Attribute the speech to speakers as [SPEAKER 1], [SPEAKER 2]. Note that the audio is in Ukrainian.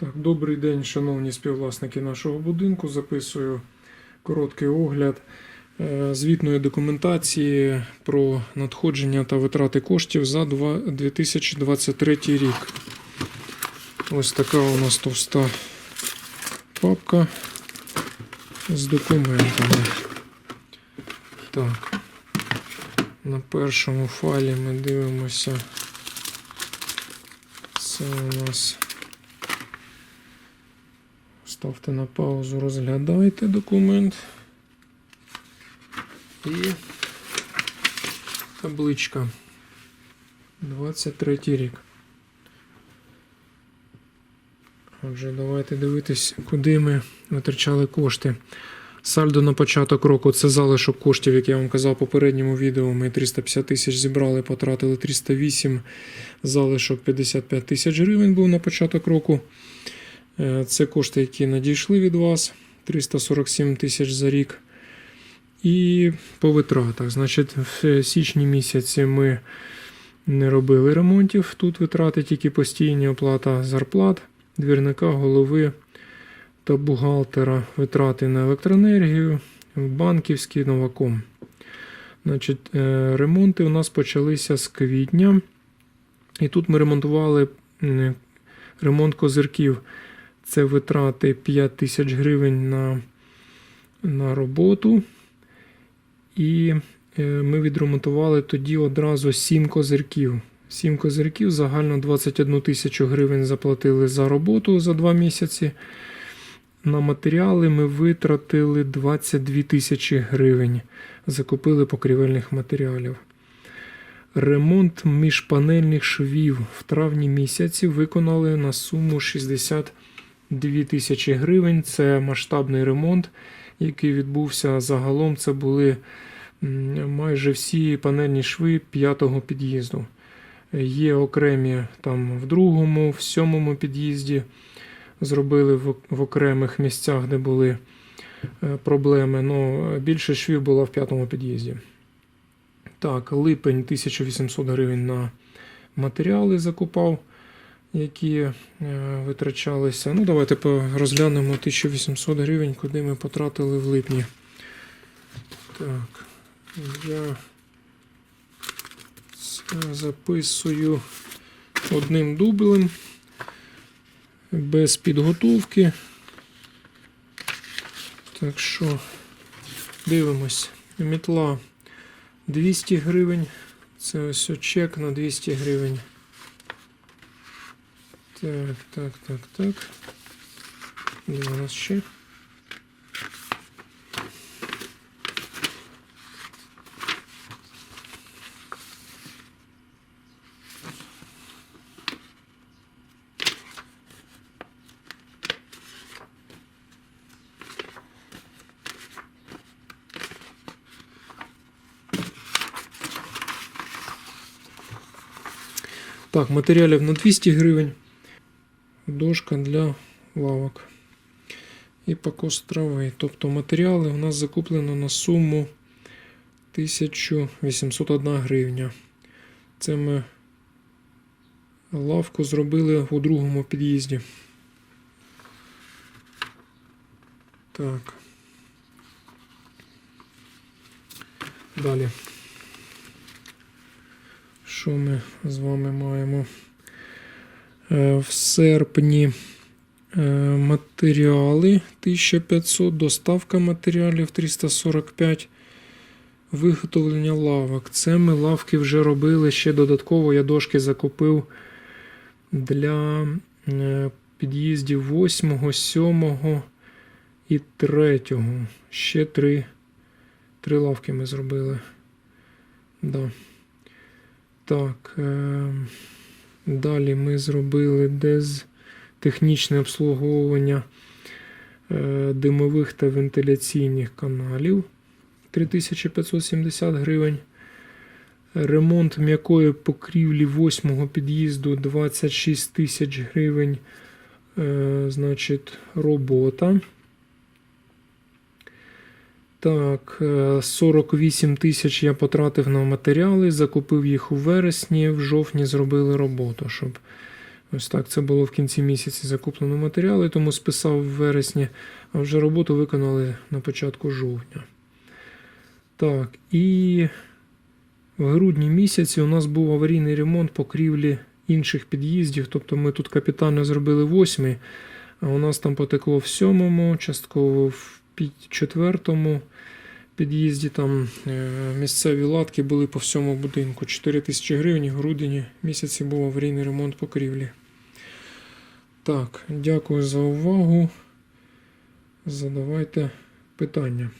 [SPEAKER 1] Так, добрий день, шановні співвласники нашого будинку. Записую короткий огляд е, звітної документації про надходження та витрати коштів за 2023 рік. Ось така у нас товста папка з документами. Так. На першому файлі ми дивимося. Це у нас. Ставте на паузу, розглядайте документ. І табличка. 23 рік. Отже, давайте дивитись, куди ми витрачали кошти. Сальдо на початок року це залишок коштів, як я вам казав в попередньому відео. Ми 350 тисяч зібрали, потратили 308, залишок 55 тисяч гривень був на початок року. Е, Це кошти, які надійшли від вас 347 тисяч за рік. І по витратах. Значить, в січні місяці ми не робили ремонтів. Тут витрати тільки постійні оплата зарплат, двірника, голови та бухгалтера, витрати на електроенергію, банківський новаком. Значить, е, ремонти у нас почалися з квітня. І тут ми ремонтували ремонт козирків. Це витрати 5 тисяч гривень на на роботу. І е, ми відремонтували тоді одразу 7 козирків. 7 козирків загально 21 тисячу гривень заплатили за роботу за 2 місяці. На матеріали ми витратили 22 тисячі гривень. Закупили покрівельних матеріалів. Ремонт міжпанельних швів в травні місяці виконали на суму 60 2000 гривень. Це масштабний ремонт, який відбувся загалом. Це були майже всі панельні шви п'ятого під'їзду. Є окремі там в другому, в сьомому під'їзді. Зробили в окремих місцях, де були е, проблеми. Ну, більше швів було в п'ятому під'їзді. Так, липень 1800 гривень на матеріали закупав які е, витрачалися. Ну, давайте розглянемо 1800 гривень, куди ми потратили в липні. Так, я це записую одним дублем, без підготовки. Так що дивимось. Мітла 200 гривень. Це ось чек на 200 гривень. Так, так, так, так. Де у нас ще? Так, матеріалів на 200 гривень. Дошка для лавок. І покос трави. Тобто матеріали у нас закуплено на суму 1801 гривня. Це ми лавку зробили у другому під'їзді. Так. Далі. Що ми з вами маємо? Е, В серпні е, матеріали 1500, доставка матеріалів 345, виготовлення лавок. Це ми лавки вже робили. Ще додатково я дошки закупив для е, під'їздів 8, 7 і 3. Ще три, три лавки ми зробили. Да. Так. Е- далі ми зробили дез технічне обслуговування е- димових та вентиляційних каналів 3570 гривень. Ремонт м'якої покрівлі 8 під'їзду 26 тисяч гривень. Е- значить, робота. Так, е, 48 тисяч я потратив на матеріали, закупив їх у вересні, в жовтні зробили роботу, щоб Ось так це було в кінці місяця закуплено матеріали, тому списав в вересні, а вже роботу виконали на початку жовтня. Так, і в грудні місяці у нас був аварійний ремонт покрівлі інших під'їздів. Тобто ми тут капітально зробили восьмий, а у нас там потекло в сьомому, частково в під- четвертому під'їзді. Там е, місцеві латки були по всьому будинку. 4 тисячі гривень. В грудені місяці був аварійний ремонт покрівлі. Так, дякую за увагу. Задавайте питання.